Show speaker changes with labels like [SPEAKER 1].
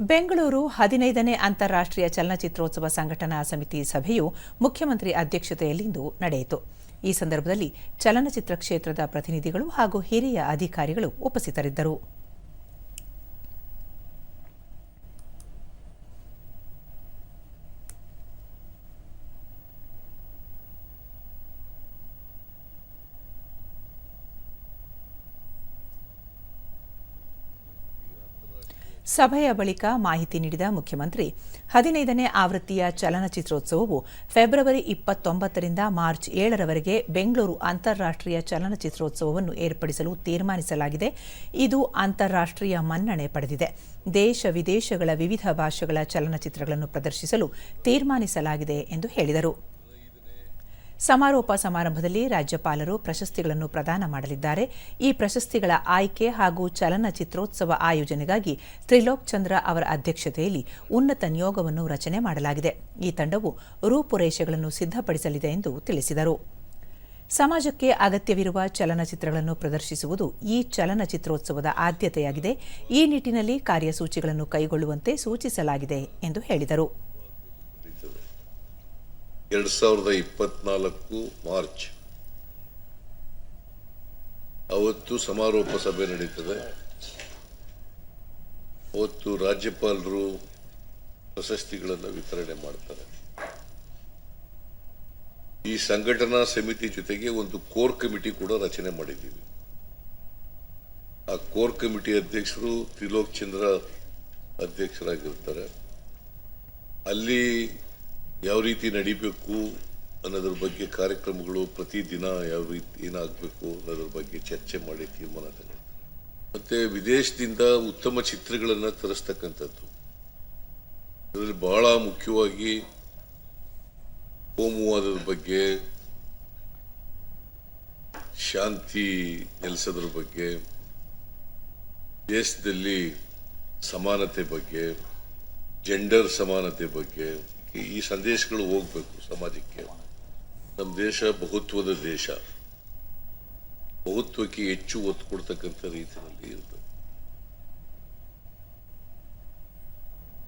[SPEAKER 1] ಬೆಂಗಳೂರು ಹದಿನೈದನೇ ಅಂತಾರಾಷ್ಟ್ರೀಯ ಚಲನಚಿತ್ರೋತ್ಸವ ಸಂಘಟನಾ ಸಮಿತಿ ಸಭೆಯು ಮುಖ್ಯಮಂತ್ರಿ ಅಧ್ಯಕ್ಷತೆಯಲ್ಲಿಂದು ನಡೆಯಿತು. ಈ ಸಂದರ್ಭದಲ್ಲಿ ಚಲನಚಿತ್ರ ಕ್ಷೇತ್ರದ ಪ್ರತಿನಿಧಿಗಳು ಹಾಗೂ ಹಿರಿಯ ಅಧಿಕಾರಿಗಳು ಉಪಸ್ಥಿತರಿದ್ದರು. ಸಭೆಯ ಬಳಿಕ ಮಾಹಿತಿ ನೀಡಿದ ಮುಖ್ಯಮಂತ್ರಿ, ಹದಿನೈದನೇ ಆವೃತ್ತಿಯ ಚಲನಚಿತ್ರೋತ್ಸವವು ಫೆಬ್ರವರಿ ಇಪ್ಪತ್ತೊಂಬತ್ತರಿಂದ ಮಾರ್ಚ್ ಏಳರವರೆಗೆ ಬೆಂಗಳೂರು ಅಂತಾರಾಷ್ಟ್ರೀಯ ಚಲನಚಿತ್ರೋತ್ಸವವನ್ನು ಏರ್ಪಡಿಸಲು ತೀರ್ಮಾನಿಸಲಾಗಿದೆ. ಇದು ಅಂತಾರಾಷ್ಟ್ರೀಯ ಮನ್ನಣೆ ಪಡೆದಿದೆ. ದೇಶ ವಿದೇಶಗಳ ವಿವಿಧ ಭಾಷೆಗಳ ಚಲನಚಿತ್ರಗಳನ್ನು ಪ್ರದರ್ಶಿಸಲು ತೀರ್ಮಾನಿಸಲಾಗಿದೆ ಎಂದು ಹೇಳಿದರು. ಸಮಾರೋಪ ಸಮಾರಂಭದಲ್ಲಿ ರಾಜ್ಯಪಾಲರು ಪ್ರಶಸ್ತಿಗಳನ್ನು ಪ್ರದಾನ ಮಾಡಲಿದ್ದಾರೆ. ಈ ಪ್ರಶಸ್ತಿಗಳ ಆಯ್ಕೆ ಹಾಗೂ ಚಲನಚಿತ್ರೋತ್ಸವ ಆಯೋಜನೆಗಾಗಿ ತ್ರಿಲೋಕ್ ಚಂದ್ರ ಅವರ ಅಧ್ಯಕ್ಷತೆಯಲ್ಲಿ ಉನ್ನತ ನಿಯೋಗವನ್ನು ರಚನೆ ಮಾಡಲಾಗಿದೆ. ಈ ತಂಡವು ರೂಪುರೇಷೆಗಳನ್ನು ಸಿದ್ಧಪಡಿಸಲಿದೆ ಎಂದು ತಿಳಿಸಿದರು. ಸಮಾಜಕ್ಕೆ ಅಗತ್ಯವಿರುವ ಚಲನಚಿತ್ರಗಳನ್ನು ಪ್ರದರ್ಶಿಸುವುದು ಈ ಚಲನಚಿತ್ರೋತ್ಸವದ ಆದ್ಯತೆಯಾಗಿದೆ. ಈ ನಿಟ್ಟಿನಲ್ಲಿ ಕಾರ್ಯಸೂಚಿಗಳನ್ನು ಕೈಗೊಳ್ಳುವಂತೆ ಸೂಚಿಸಲಾಗಿದೆ ಎಂದು ಹೇಳಿದರು.
[SPEAKER 2] ಎರಡು ಸಾವಿರದ ಇಪ್ಪತ್ನಾಲ್ಕು ಮಾರ್ಚ್. ಅವತ್ತು ಸಮಾರೋಪ ಸಭೆ ನಡೀತದೆ. ಅವತ್ತು ರಾಜ್ಯಪಾಲರು ಪ್ರಶಸ್ತಿಗಳನ್ನು ವಿತರಣೆ ಮಾಡ್ತಾರೆ. ಈ ಸಂಘಟನಾ ಸಮಿತಿ ಜೊತೆಗೆ ಒಂದು ಕೋರ್ ಕಮಿಟಿ ಕೂಡ ರಚನೆ ಮಾಡಿದ್ದೀವಿ. ಆ ಕೋರ್ ಕಮಿಟಿ ಅಧ್ಯಕ್ಷರು ತ್ರಿಲೋಕ್ ಚಂದ್ರ ಅಧ್ಯಕ್ಷರಾಗಿರ್ತಾರೆ. ಅಲ್ಲಿ ಯಾವ ರೀತಿ ನಡಿಬೇಕು ಅನ್ನೋದ್ರ ಬಗ್ಗೆ ಕಾರ್ಯಕ್ರಮಗಳು ಪ್ರತಿದಿನ ಯಾವ ರೀತಿ ಏನಾಗಬೇಕು ಅನ್ನೋದ್ರ ಬಗ್ಗೆ ಚರ್ಚೆ ಮಾಡಿ ತೀರ್ಮಾನ ತಗೊಳ್ತಾರೆ ಮತ್ತೆ ವಿದೇಶದಿಂದ ಉತ್ತಮ ಚಿತ್ರಗಳನ್ನು ತರಿಸ್ತಕ್ಕಂಥದ್ದು. ಅದರಲ್ಲಿ ಬಹಳ ಮುಖ್ಯವಾಗಿ ಕೋಮುವಾದದ ಬಗ್ಗೆ, ಶಾಂತಿ ನೆಲೆಸೋದ್ರ ಬಗ್ಗೆ, ದೇಶದಲ್ಲಿ ಸಮಾನತೆ ಬಗ್ಗೆ ಜೆಂಡರ್ ಸಮಾನತೆ ಬಗ್ಗೆ ಈ- ಸಂದೇಶಗಳು ಹೋಗ್ಬೇಕು ಸಮಾಜಕ್ಕೆ. ನಮ್ಮ ದೇಶ ಬಹುತ್ವದ ದೇಶ. ಬಹುತ್ವಕ್ಕೆ ಹೆಚ್ಚು ಒತ್ತು ಕೊಡ್ತಕ್ಕಂಥ ರೀತಿಯಲ್ಲಿ ಇರ್ತದೆ